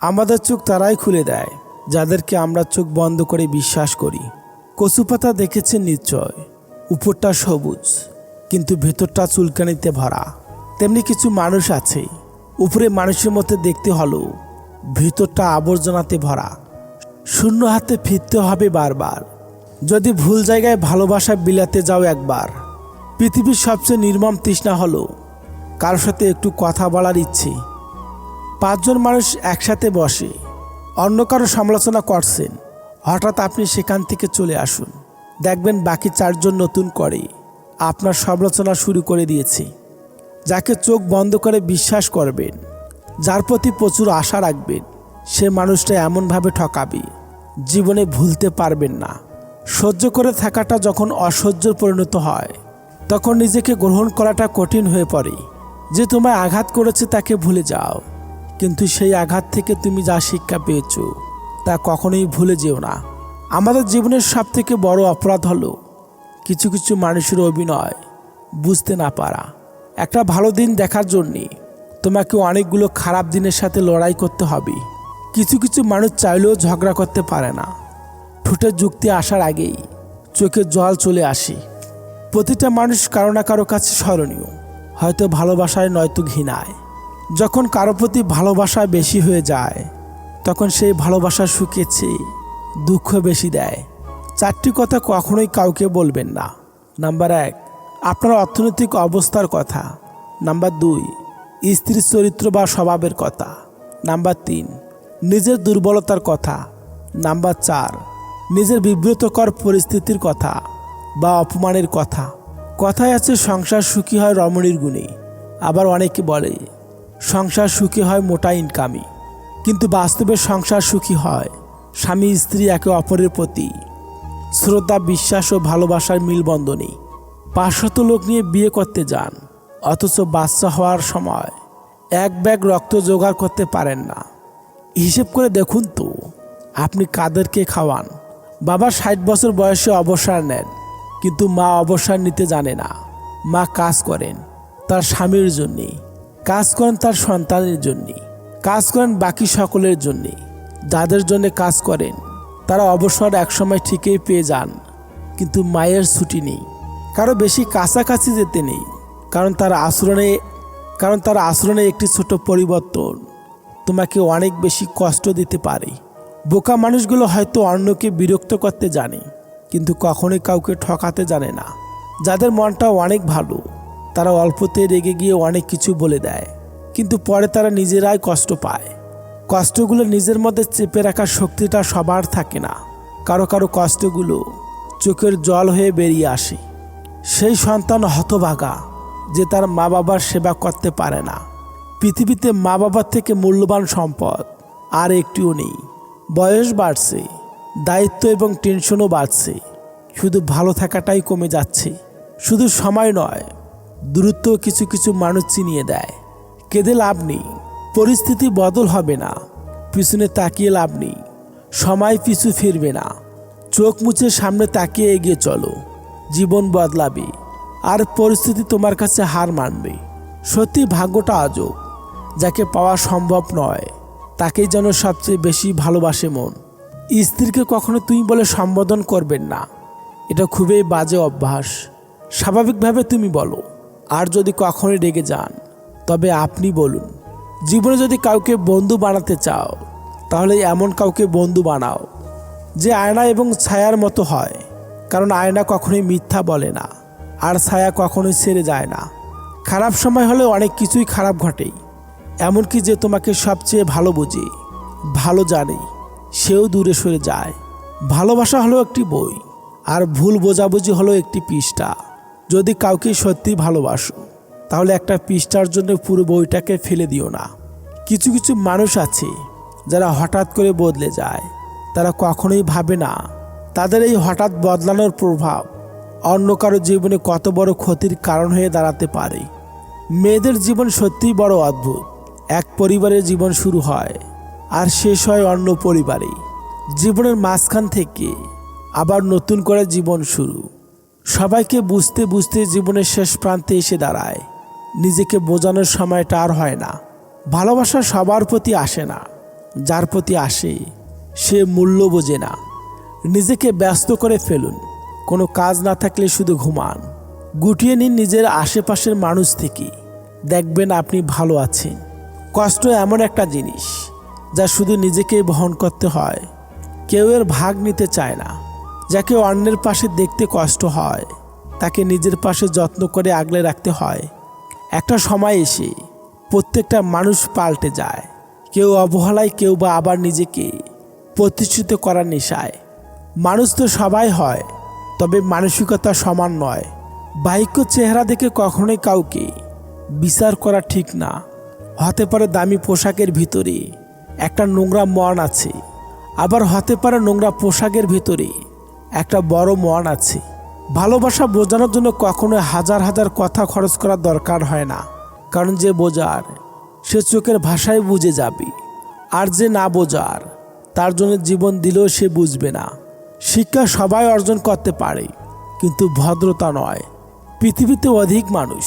আমাদের চোখ তারাই খুলে দেয়, যাদেরকে আমরা চোখ বন্ধ করে বিশ্বাস করি। কচুপাতা দেখেছেন নিশ্চয়, উপরটা সবুজ, কিন্তু ভেতরটা চুলকানিতে ভরা। তেমনি কিছু মানুষ আছে, উপরে মানুষের মতো দেখতে হলো, ভেতরটা আবর্জনাতে ভরা। শূন্য হাতে ফিরতে হবে বারবার। যদি ভুল জায়গায় ভালোবাসা বিলাতে যাও একবার, পৃথিবীর সবচেয়ে নির্মম তৃষ্ণা হলো, কারোর সাথে একটু কথা বলার ইচ্ছে। পাঁচজন মানুষ একসাথে বসে, অন্য কারও সমালোচনা করছেন। হঠাৎ আপনি সেখান থেকে চলে আসুন। দেখবেন বাকি চারজন নতুন করে আপনার সমালোচনা শুরু করে দিয়েছে, যাকে চোখ বন্ধ করে বিশ্বাস করবেন, যার প্রতি প্রচুর আশা রাখবেন, সে মানুষটা এমনভাবে ঠকাবে, জীবনে ভুলতে পারবেন না। সহ্য করে থাকাটা যখন অসহ্যর পরিণত হয়, তখন নিজেকে গ্রহণ করাটা কঠিন হয়ে পড়ে। যে তোমায় আঘাত করেছে তাকে ভুলে যাও। কিন্তু সেই আঘাত থেকে তুমি যা শিক্ষা পেয়েছ, তা কখনোই ভুলে যেও না। আমাদের জীবনের সব থেকে বড় অপরাধ হলো কিছু কিছু মানুষের অভিনয়, বুঝতে না পারা। একটা ভালো দিন দেখার জন্যে তোমাকে অনেকগুলো খারাপ দিনের সাথে লড়াই করতে হবে। কিছু কিছু মানুষ চাইলেও ঝগড়া করতে পারে না। ঠোঁটে যুক্তি আসার আগেই চোখে জল চলে আসে। প্রতিটা মানুষ কারও না কারও কাছে স্মরণীয়, হয়তো ভালোবাসায় নয়তো ঘৃণায়। যখন কারও প্রতি ভালোবাসা বেশি হয়ে যায়, তখন সেই ভালোবাসা শুকিয়েছে দুঃখ বেশি দেয়। চারটি কথা কখনোই কাউকে বলবেন না। নাম্বার এক, আপনার অর্থনৈতিক অবস্থার কথা। নাম্বার দুই, স্ত্রীর চরিত্র বা স্বভাবের কথা। নাম্বার তিন, নিজের দুর্বলতার কথা। নাম্বার চার, নিজের বিব্রতকর পরিস্থিতির কথা বা অপমানের কথা। কথায় আছে, সংসার সুখী হয় রমণীর গুণে। আবার অনেকে বলে সংসার সুখী হয় মোটা ইনকামই কিন্তু বাস্তবে সংসার সুখী হয় স্বামী, স্ত্রী একে অপরের প্রতি। শ্রদ্ধা, বিশ্বাস ও ভালোবাসার মিলবন্ধনে পাঁচশত লোক নিয়ে বিয়ে করতে যান, অথচ বাচ্চা হওয়ার সময় এক ব্যাগ রক্ত জোগাড় করতে পারেন না। হিসেব করে দেখুন তো, আপনি কাদেরকে খাওয়ান? বাবা ষাট বছর বয়সে অবসর নেন, কিন্তু মা অবসর নিতে জানে না। মা কাজ করেন, তার স্বামীর জন্যে। কাজ করেন তার সন্তানের জন্যে, কাজ করেন বাকি সকলের জন্যে। যাদের জন্য কাজ করেন, তারা অবসর একসময় ঠিকই পেয়ে যান, কিন্তু মায়ের ছুটি নেই। কারও বেশি কাছাকাছি যেতে নেই, কারণ তার আচরণে কারণ তার আচরণে একটি ছোট পরিবর্তন। তোমাকে অনেক বেশি কষ্ট দিতে পারে। বোকা মানুষগুলো হয়তো অন্যকে বিরক্ত করতে জানে, কিন্তু কখনোই কাউকে ঠকাতে জানে না। যাদের মনটা অনেক ভালো তারা অল্পতে রেগে গিয়ে অনেক কিছু বলে দেয়। কিন্তু পরে তারা নিজেরাই কষ্ট পায়। কষ্টগুলো নিজের মধ্যে চেপে রাখার শক্তিটা সবার থাকে না। কারও কারও কষ্টগুলো চোখের জল হয়ে বেরিয়ে আসে। সেই সন্তান হতভাগা যে তার মা বাবার সেবা করতে পারে না। পৃথিবীতে মা বাবার থেকে মূল্যবান সম্পদ আর একটিও নেই। বয়স বাড়ছে, দায়িত্ব এবং টেনশনও বাড়ছে। শুধু ভালো থাকাটাই কমে যাচ্ছে। শুধু সময় নয় দূরত্ব কিছু কিছু মানুষ চিনিয়ে দেয়। কেঁদে লাভ নেই। পরিস্থিতি বদল হবে না। পিছনে তাকিয়ে লাভ নেই। সময় পিছু ফিরবে না। চোখ মুছে সামনে তাকিয়ে এগিয়ে চলো। জীবন বদলাবে। আর পরিস্থিতি তোমার কাছে হার মানবে। সত্যি ভাগ্যটা আজব। যাকে পাওয়া সম্ভব নয়, তাকেই যেন সবচেয়ে বেশি ভালোবাসে মন। স্ত্রীকে কখনো তুমি বলে সম্বোধন করবেন না। এটা খুবই বাজে অভ্যাস। স্বাভাবিকভাবে তুমি বলো। আর যদি কখনোই রেগে যান, তবে আপনি বলুন, জীবনে যদি কাউকে বন্ধু বানাতে চাও, তাহলে এমন কাউকে বন্ধু বানাও, যে আয়না এবং ছায়ার মতো হয়, কারণ আয়না কখনোই মিথ্যা বলে না, আর ছায়া কখনোই ছেড়ে যায় না। খারাপ সময় হলে অনেক কিছুই খারাপ ঘটেই, এমনকি যে তোমাকে সবচেয়ে ভালো বোঝে, ভালো জানে, সেও দূরে সরে যায়। ভালোবাসা হলো একটি বই, আর ভুল বোঝাবুঝি হলো একটি পৃষ্ঠা। যদি কাউকে সত্যি ভালোবাসো, তাহলে একটা পৃষ্ঠার জন্য পুরো বইটাকে ফেলে দিও না। কিছু কিছু মানুষ আছে যারা হঠাৎ করে বদলে যায়। তারা কখনোই ভাবে না, তাদের এই হঠাৎ বদলানোর প্রভাব অন্য কারও জীবনে কত বড় ক্ষতির কারণ হয়ে দাঁড়াতে পারে। মেয়েদের জীবন সত্যিই বড় অদ্ভুত। এক পরিবারের জীবন শুরু হয় আর শেষ হয় অন্য পরিবারে জীবনের মাঝখান থেকে আবার নতুন করে জীবন শুরু। সবাইকে বুঝতে বুঝতে জীবনের শেষ প্রান্তে এসে দাঁড়ায়। নিজেকে বোঝানোর সময়টা আর হয় না। ভালোবাসা সবার প্রতি আসে না। যার প্রতি আসে, সে মূল্য বোঝে না। নিজেকে ব্যস্ত করে ফেলুন। কোনো কাজ না থাকলে শুধু ঘুমান। গুটিয়ে নিন নিজের আশেপাশের মানুষ থেকে। দেখবেন আপনি ভালো আছেন। কষ্ট এমন একটা জিনিস, যা শুধু নিজেকেই বহন করতে হয়। কেউ এর ভাগ নিতে চায় না। যাকে অন্যের পাশে দেখতে কষ্ট হয়, তাকে নিজের পাশে যত্ন করে আগলে রাখতে হয়। একটা সময় এসে প্রত্যেকটা মানুষ পাল্টে যায়। কেউ অবহেলায়, কেউ বা আবার নিজেকে প্রতিষ্ঠিত করার নেশায়। মানুষ তো সবাই হয়, তবে মানসিকতা সমান নয়। বাহিক্য চেহারা দেখে কখনোই কাউকে বিচার করা ঠিক না। হতে পারে দামি পোশাকের ভিতরে একটা নোংরা মন আছে, আবার হতে পারে নোংরা পোশাকের ভিতরে একটা বড় মন আছে। ভালোবাসা বোঝানোর জন্য কখনো হাজার হাজার কথা খরচ করার দরকার হয় না। কারণ যে বোঝার, সে চোখের ভাষায় বুঝে যাবে। আর যে না বোঝার, তার জন্য জীবন দিলেও সে বুঝবে না। শিক্ষা সবাই অর্জন করতে পারে, কিন্তু ভদ্রতা নয়। পৃথিবীতে অধিক মানুষ,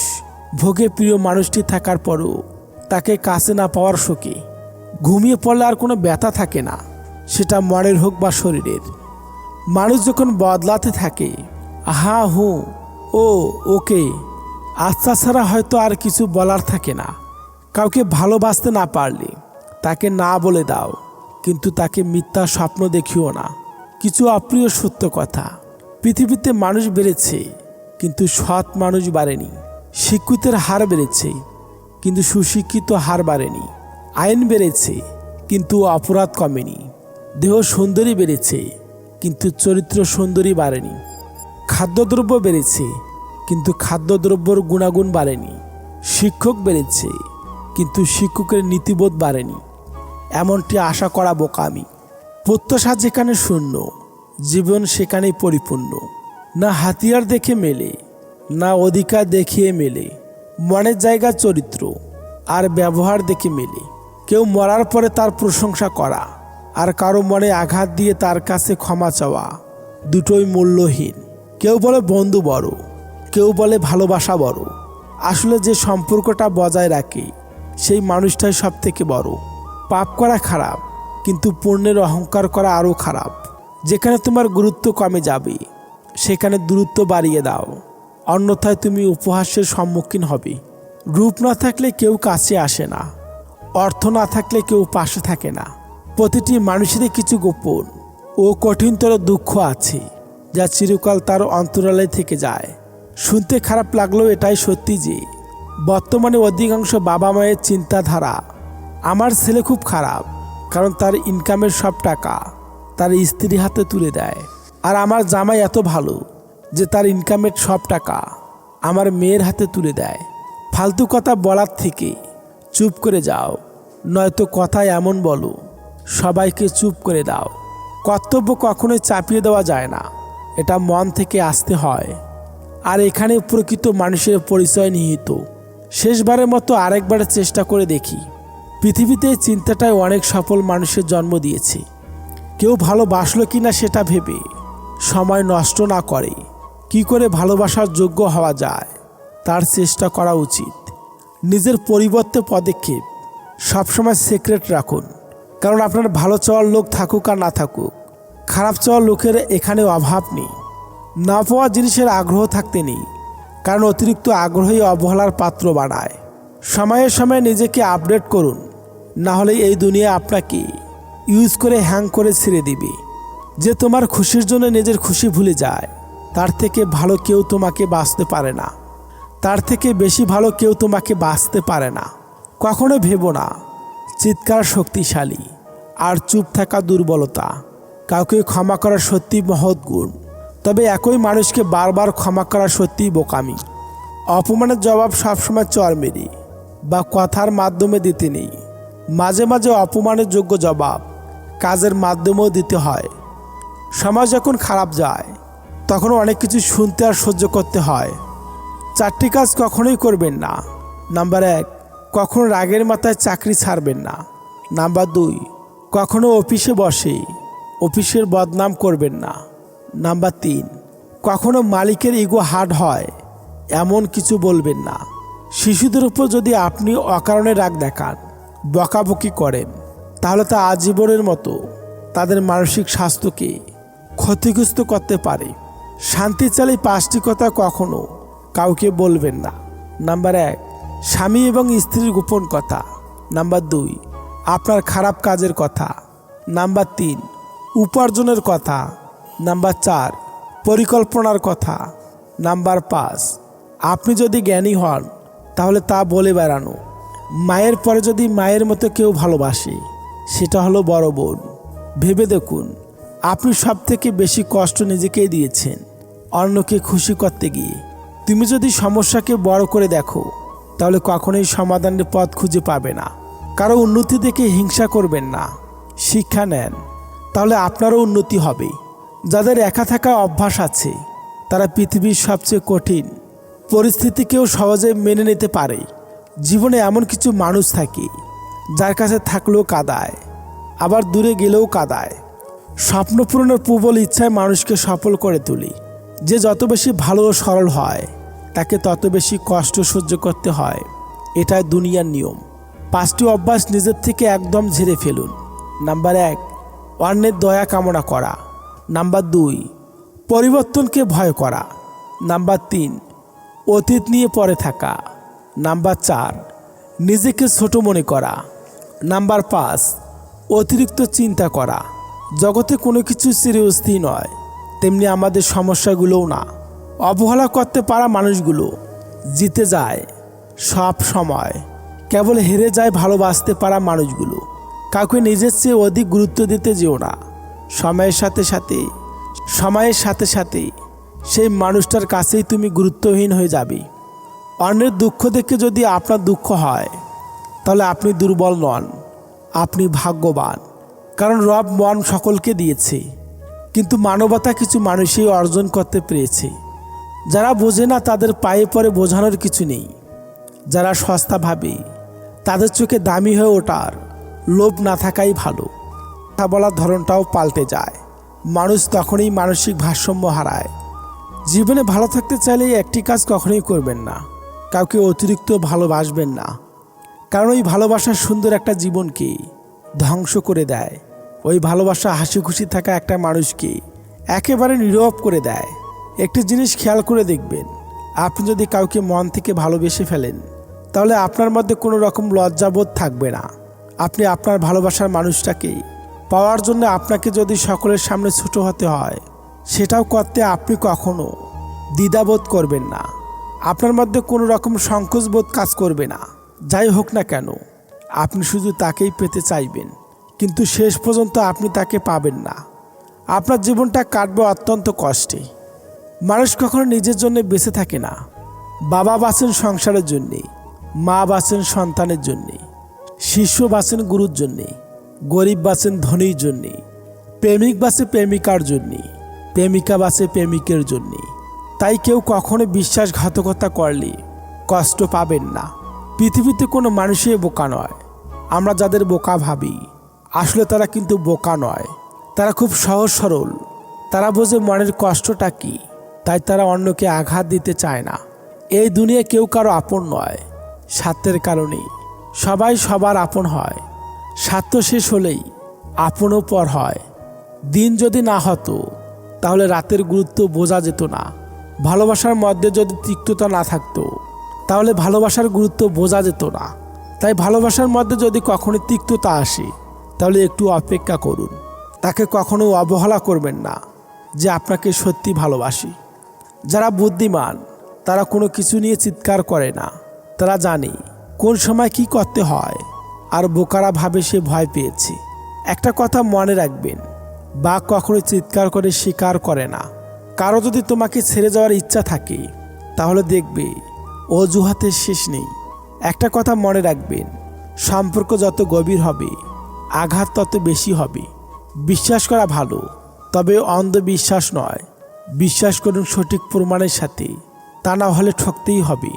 ভোগে প্রিয় মানুষটি থাকার পরও তাকে কাছে না পাওয়ার শোকে। ঘুমিয়ে পড়লে আর কোনো ব্যথা থাকে না। সেটা মনের হোক বা শরীরের। মানুষ যখন বদলাতে থাকে, হা, হু, ও, ওকে আস্থা ছাড়া হয়তো আর কিছু বলার থাকে না। কাউকে ভালোবাসতে না পারলে তাকে না বলে দাও, কিন্তু তাকে মিথ্যা স্বপ্ন দেখিও না। কিছু অপ্রিয় সত্য কথা, পৃথিবীতে মানুষ বেড়েছে, কিন্তু সৎ মানুষ বাড়েনি। শিক্ষিতের হার বেড়েছে, কিন্তু সুশিক্ষিত হার বাড়েনি। আইন বেড়েছে, কিন্তু অপরাধ কমেনি। দেহ সুন্দরী বেড়েছে কিন্তু চরিত্র সুন্দরী বাড়েনি। খাদ্যদ্রব্য বেড়েছে, কিন্তু খাদ্যদ্রব্যর গুণাগুণ বাড়েনি। শিক্ষক বেড়েছে, কিন্তু শিক্ষকের নীতিবোধ বাড়েনি। এমনটি আশা করা বোকামি। প্রত্যাশা যেখানে শূন্য, জীবন সেখানেই পরিপূর্ণ। না হাতিয়ার দেখে মেলে, না অধিকার দেখিয়ে মেলে। মনের জায়গা চরিত্র, আর ব্যবহার দেখে মেলে। কেউ মরার পরে তার প্রশংসা করা। আর কারও মনে আঘাত দিয়ে তার কাছে ক্ষমা চাওয়া দুটোই মূল্যহীন। কেউ বলে বন্ধু বড়, কেউ বলে ভালোবাসা বড়। আসলে যে সম্পর্কটা বজায় রাখে, সেই মানুষটাই সব থেকে বড়। পাপ করা খারাপ, কিন্তু পূর্ণের অহংকার করা আরও খারাপ। যেখানে তোমার গুরুত্ব কমে যাবে, সেখানে দূরত্ব বাড়িয়ে দাও। অন্যথায় তুমি উপহাসের সম্মুখীন হবে। রূপ না থাকলে কেউ কাছে আসে না। অর্থ না থাকলে কেউ পাশে থাকে না। প্রতিটি মানুষেরই কিছু গোপন ও কঠিনতর দুঃখ আছে, যা চিরকাল তার অন্তরালে থেকে যায়। শুনতে খারাপ লাগলেও এটাই সত্যি যে, বর্তমানে অধিকাংশ বাবা মায়ের চিন্তাধারা, আমার ছেলে খুব খারাপ, কারণ তার ইনকামের সব টাকা তার স্ত্রী হাতে তুলে দেয়। আর আমার জামাই এত ভালো যে তার ইনকামের সব টাকা আমার মেয়ের হাতে তুলে দেয়। ফালতু কথা বলার থেকে চুপ করে যাও, নয়তো কথা এমন বলো। সবাইকে চুপ করে দাও। কর্তব্য কখনোই চাপিয়ে দেওয়া যায় না। এটা মন থেকে আসতে হয়। আর এখানে প্রকৃত মানুষের পরিচয় নিহিত। শেষবারের মতো আরেকবার চেষ্টা করে দেখি। পৃথিবীতে চিন্তাটাই অনেক সফল মানুষের জন্ম দিয়েছে। কেউ ভালোবাসলো কি না সেটা ভেবে সময় নষ্ট না করে। কি করে ভালোবাসার যোগ্য হওয়া যায়, তার চেষ্টা করা উচিত। নিজের পরিবর্তে পদক্ষেপ সবসময় সিক্রেট রাখুন। কারণ আপনার ভালো চাওয়ার লোক থাকুক আর না থাকুক। খারাপ চাওয়ার লোকের এখানে অভাব নেই। না পাওয়া জিনিসের আগ্রহ থাকতে নেই, কারণ অতিরিক্ত আগ্রহই অবহেলার পাত্র বানায় সময়ে সময়ে নিজেকে আপডেট করুন, না হলে এই দুনিয়া আপনাকে ইউজ করে হ্যাং করে ছেড়ে দিবে। যে তোমার খুশির জন্য নিজের খুশি ভুলে যায়, তার থেকে ভালো কেউ তোমাকে বাঁচতে পারে না। তার থেকে বেশি ভালো কেউ তোমাকে বাঁচতে পারে না। কখনো ভেবো না। চিৎকার শক্তিশালী, আর চুপ থাকা দুর্বলতা। কাউকে ক্ষমা করা সত্যি মহৎ গুণ, তবে একই মানুষকে বারবার ক্ষমা করা সত্যিই বোকামি। অপমানের জবাব সবসময় চর মেরি বা কথার মাধ্যমে দিতে নেই। মাঝে মাঝে অপমানের যোগ্য জবাব কাজের মাধ্যমেও দিতে হয়। সমাজ যখন খারাপ যায়, তখন অনেক কিছু শুনতে আর সহ্য করতে হয়। চারটি কাজ কখনোই করবেন না। নাম্বার এক কখনো রাগের মাথায় চাকরি ছাড়বেন না? নাম্বার দুই, কখনো অফিসে বসে অফিসের বদনাম করবেন না। নাম্বার তিন, কখনো মালিকের ইগো হার্ড হয়, এমন কিছু বলবেন না। শিশুদের উপর যদি আপনি অকারণে রাগ দেখান, বকাবকি করেন, তাহলে তা আজীবনের মতো তাদের মানসিক স্বাস্থ্যকে ক্ষতিগ্রস্ত করতে পারে। শান্তি চালে পাঁচটি কথা কখনো কাউকে বলবেন না। নাম্বার এক স্বামী এবং স্ত্রীর গোপন কথা। নাম্বার দুই, আপনার খারাপ কাজের কথা। নাম্বার তিন, উপার্জনের কথা। নাম্বার চার, পরিকল্পনার কথা। নাম্বার পাঁচ, আপনি যদি জ্ঞানী হন, তাহলে তা বলে বেড়ানো। মায়ের পরে যদি মায়ের মতো কেউ ভালোবাসে, সেটা হলো বড় বোন। ভেবে দেখুন, আপনি সব থেকে বেশি কষ্ট নিজেকেই দিয়েছেন। অন্যকে খুশি করতে গিয়ে। তুমি যদি সমস্যাকে বড় করে দেখো তাহলে কখনোই সমাধানের পথ খুঁজে পাবে না। কারও উন্নতি দেখে হিংসা করবেন না। শিক্ষা নেন। তাহলে আপনারও উন্নতি হবে। যাদের একা থাকা অভ্যাস আছে, তারা পৃথিবীর সবচেয়ে কঠিন। পরিস্থিতিকেও সহজে মেনে নিতে পারে। জীবনে এমন কিছু মানুষ থাকে, যার কাছে থাকলেও কাদায়, আবার দূরে গেলেও কাদায়। স্বপ্ন পূরণের প্রবল ইচ্ছায় মানুষকে সফল করে তুলি। যে যত বেশি ভালো ও সরল হয় তাকে তত বেশি কষ্ট সহ্য করতে হয়। এটাই দুনিয়ার নিয়ম। পাঁচটি অভ্যাস নিজের থেকে একদম ঝেড়ে ফেলুন। নাম্বার এক, অন্যের দয়া কামনা করা। নাম্বার দুই, পরিবর্তনকে ভয় করা। নাম্বার তিন, অতীত নিয়ে পড়ে থাকা। নাম্বার চার, নিজেকে ছোট মনে করা। নাম্বার পাঁচ, অতিরিক্ত চিন্তা করা। জগতে কোনো কিছু চিরস্থির নয়, তেমনি আমাদের সমস্যাগুলোও না। অবহেলা করতে পারা মানুষগুলো জিতে যায় সব সময়। কেবল হেরে যায় ভালোবাসতে পারা মানুষগুলো। কাউকে নিজের চেয়ে অধিক গুরুত্ব দিতে যেও না। সময়ের সাথে সাথে, সময়ের সাথে সাথে সেই মানুষটার কাছেই তুমি গুরুত্বহীন হয়ে যাবে। অন্যের দুঃখ দেখে যদি আপনার দুঃখ হয়, তাহলে আপনি দুর্বল নন, আপনি ভাগ্যবান। কারণ রব মন সকলকে দিয়েছে, কিন্তু মানবতা কিছু মানুষই অর্জন করতে পেরেছে। যারা বোঝে না তাদের পায়ে পরে বোঝানোর কিছু নেই। যারা সস্তা ভাবে, তাদের চোখে দামি হয়ে ওঠার লোভ না থাকাই ভালো। কথা বলার ধরনটাও পাল্টে যায়। মানুষ তখনই মানসিক ভারসাম্য হারায়। জীবনে ভালো থাকতে চাইলে একটি কাজ কখনোই করবেন না। কাউকে অতিরিক্ত ভালোবাসবেন না। কারণ ওই ভালোবাসার সুন্দর একটা জীবনকে ধ্বংস করে দেয়। ওই ভালোবাসা হাসি খুশি থাকা একটা মানুষকে একেবারে নীরব করে দেয়। একটি জিনিস খেয়াল করে দেখবেন। আপনি যদি কাউকে মন থেকে ভালোবেসে ফেলেন, তাহলে আপনার মধ্যে কোনো রকম লজ্জাবোধ থাকবে না। আপনি আপনার ভালোবাসার মানুষটাকে পাওয়ার জন্য আপনাকে যদি সকলের সামনে ছোট হতে হয়, সেটাও করতে আপনি কখনো দ্বিধাবোধ করবেন না। আপনার মধ্যে কোনো রকম সংকোচবোধ কাজ করবে না। যাই হোক না কেন, আপনি শুধু তাকেই পেতে চাইবেন, কিন্তু শেষ পর্যন্ত আপনি তাকে পাবেন না। আপনার জীবনটা কাটবে অত্যন্ত কষ্টে। মানুষ কখনো নিজের জন্য বেঁচে থাকে না। বাবা বাঁচেন সংসারের জন্যে, মা বাঁচেন সন্তানের জন্যে শিষ্য বাঁচেন গুরুর জন্যে, গরিব বাঁচেন ধনীর জন্যে, প্রেমিক বাঁচে প্রেমিকার জন্যে, প্রেমিকা বাঁচে প্রেমিকের জন্যে। তাই কেউ কখনো বিশ্বাসঘাতকতা করলে কষ্ট পাবেন না। পৃথিবীতে কোনো মানুষই বোকা নয়। আমরা যাদের বোকা ভাবি, আসলে তারা কিন্তু বোকা নয়। তারা খুব সহজ সরল। তারা বোঝে মনের কষ্টটা কি। তাই তারা অন্যকে আঘাত দিতে চায় না। এই দুনিয়া কেউ কারও আপন নয়, স্বার্থের কারণেই। সবাই সবার আপন হয়। স্বার্থ শেষ হলেই আপনও পর হয়। দিন যদি না হতো, তাহলে রাতের গুরুত্ব বোঝা যেত না। ভালোবাসার মধ্যে যদি তিক্ততা না থাকতো, তাহলে ভালোবাসার গুরুত্ব বোঝা যেত না। তাই ভালোবাসার মধ্যে যদি কখনো তিক্ততা আসে, তাহলে একটু অপেক্ষা করুন। তাকে কখনো অবহেলা করবেন না যে আপনাকে সত্যি ভালোবাসি। যারা বুদ্ধিমান, তারা কোনো কিছু নিয়ে চিৎকার করে না। তারা জানে কোন সময় কি করতে হয়, আর বোকারা ভাবে সে ভয় পেয়েছে। একটা কথা মনে রাখবেন বাঘ কখনো চিৎকার করে স্বীকার করে না। কারও যদি তোমাকে ছেড়ে যাওয়ার ইচ্ছা থাকে, তাহলে দেখবে অজুহাতের শেষ নেই। একটা কথা মনে রাখবেন, সম্পর্ক যত গভীর হবে, আঘাত তত বেশি হবে। বিশ্বাস করা ভালো, তবে অন্ধবিশ্বাস নয়। বিশ্বাস করুন সঠিক প্রমাণের সাথে। তা না হলে ঠকতেই হবে।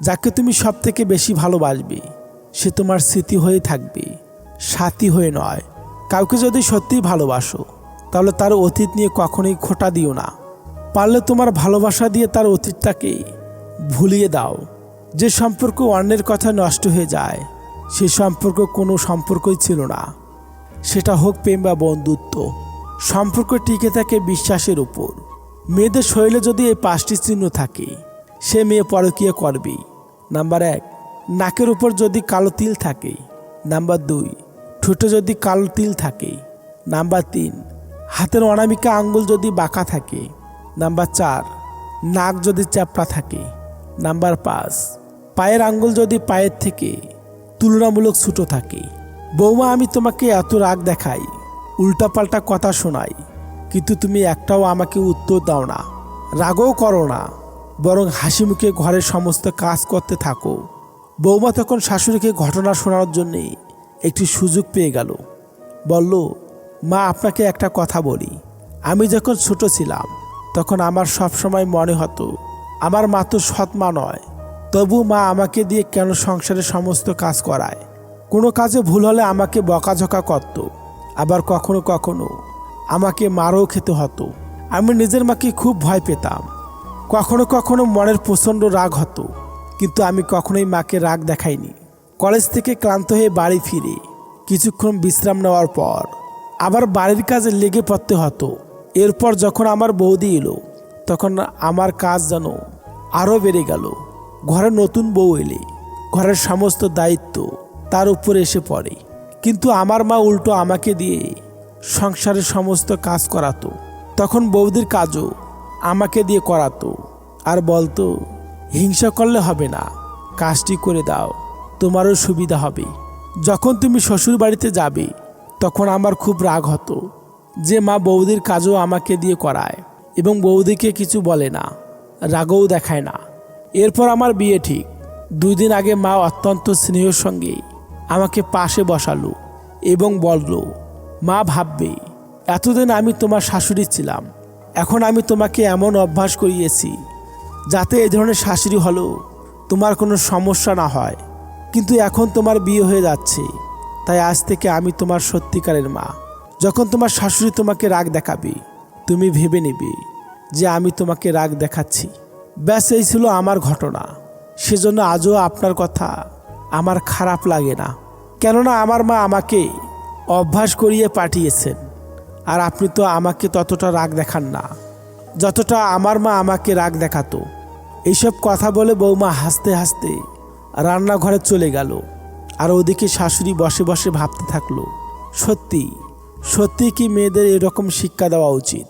যাকে তুমি সব থেকে বেশি ভালোবাসবে, সে তোমার স্মৃতি হয়ে থাকবে। সাথী হয়ে নয়। কাউকে যদি সত্যিই ভালোবাসো, তাহলে তার অতীত নিয়ে কখনোই খোটা দিও না। পারলে তোমার ভালোবাসা দিয়ে তার অতীতটাকে ভুলিয়ে দাও। যে সম্পর্ক অন্যের কথা নষ্ট হয়ে যায়, সে সম্পর্ক কোনো সম্পর্কই ছিল না। সেটা হোক প্রেম বা বন্ধুত্ব। সম্পর্ক টিকে থাকে বিশ্বাসের উপর। মেয়েদের শরীরে যদি এই পাঁচটি চিহ্ন থাকে, সে মেয়ে পরকীয়া করবে নাম্বার এক, নাকের উপর যদি কালো তিল থাকে। নাম্বার দুই, ঠোঁটে যদি কালো তিল থাকে। নাম্বার তিন, হাতের অনামিকা আঙ্গুল যদি বাঁকা থাকে। নাম্বার চার, নাক যদি চ্যাপটা থাকে। নাম্বার পাঁচ, পায়ের আঙ্গুল যদি পায়ের থেকে তুলনামূলক ছোটো থাকে। বৌমা, আমি তোমাকে এত রাগ দেখাই, উল্টাপাল্টা কথা শোনাই। কিন্তু তুমি একটাও আমাকে উত্তর দাও না। রাগও করো না। বরং হাসি মুখে ঘরের সমস্ত কাজ করতে থাকো। বৌমা তখন শাশুড়িকে ঘটনা শোনানোর জন্যে একটি সুযোগ পেয়ে গেল। বলল, মা, আপনাকে একটা কথা বলি। আমি যখন ছোট ছিলাম, তখন আমার সব সময় মনে হতো, আমার মা তো সৎ মা নয়। তবু মা আমাকে দিয়ে কেন সংসারের সমস্ত কাজ করায়? কোনো কাজে ভুল হলে আমাকে বকাঝকা করত। আবার কখনো কখনো আমাকে মারও খেতে হতো। আমি নিজের মাকে খুব ভয় পেতাম। কখনো কখনো মনের প্রচণ্ড রাগ হতো, কিন্তু আমি কখনোই মাকে রাগ দেখাইনি। কলেজ থেকে ক্লান্ত হয়ে বাড়ি ফিরে, কিছুক্ষণ বিশ্রাম নেওয়ার পর আবার বাড়ির কাজে লেগে পড়তে হতো। এরপর যখন আমার বৌদি এলো, তখন আমার কাজ যেন আরও বেড়ে গেল। ঘরে নতুন বউ এলে, ঘরের সমস্ত দায়িত্ব তার উপরে এসে পড়ে। কিন্তু আমার মা উল্টো আমাকে দিয়ে সংসারের সমস্ত কাজ করাতো। তখন বৌদির কাজও আমাকে দিয়ে করাতো। আর বলতো, হিংসা করলে হবে না, কাজটি করে দাও, তোমারও সুবিধা হবে। যখন তুমি শ্বশুর বাড়িতে যাবে, তখন আমার খুব রাগ হতো যে মা বৌদির কাজও আমাকে দিয়ে করায় এবং বৌদিকে কিছু বলে না, রাগও দেখায় না। এরপর আমার বিয়ে ঠিক। দুই দিন আগে মা অত্যন্ত স্নেহের সঙ্গে আমাকে পাশে বসালো এবং বলল মা ভাববে, এতদিন আমি তোমার শাশুড়ি ছিলাম, এখন আমি তোমাকে এমন অভ্যাস করিয়েছি যাতে এই ধরনের শাশুড়ি হলো তোমার কোনো সমস্যা না হয়। কিন্তু এখন তোমার বিয়ে হয়ে যাচ্ছে, তাই আজ থেকে আমি তোমার সত্যিকারের মা। যখন তোমার শাশুড়ি তোমাকে রাগ দেখাবে, তুমি ভেবে নেবে যে আমি তোমাকে রাগ দেখাচ্ছি। ব্যাস, এই ছিল আমার ঘটনা। সেজন্য আজও আপনার কথা আমার খারাপ লাগে না। কেননা আমার মা আমাকে অভ্যাস করিয়ে পাঠিয়েছেন। আর আপনি তো আমাকে ততটা রাগ দেখান না। যতটা আমার মা আমাকে রাগ দেখাতো। এইসব কথা বলে বৌমা হাসতে হাসতে রান্নাঘরে চলে গেল। আর ওদিকে শাশুড়ি বসে বসে ভাবতে থাকল, সত্যি সত্যি কি মেয়েদের এরকম শিক্ষা দেওয়া উচিত?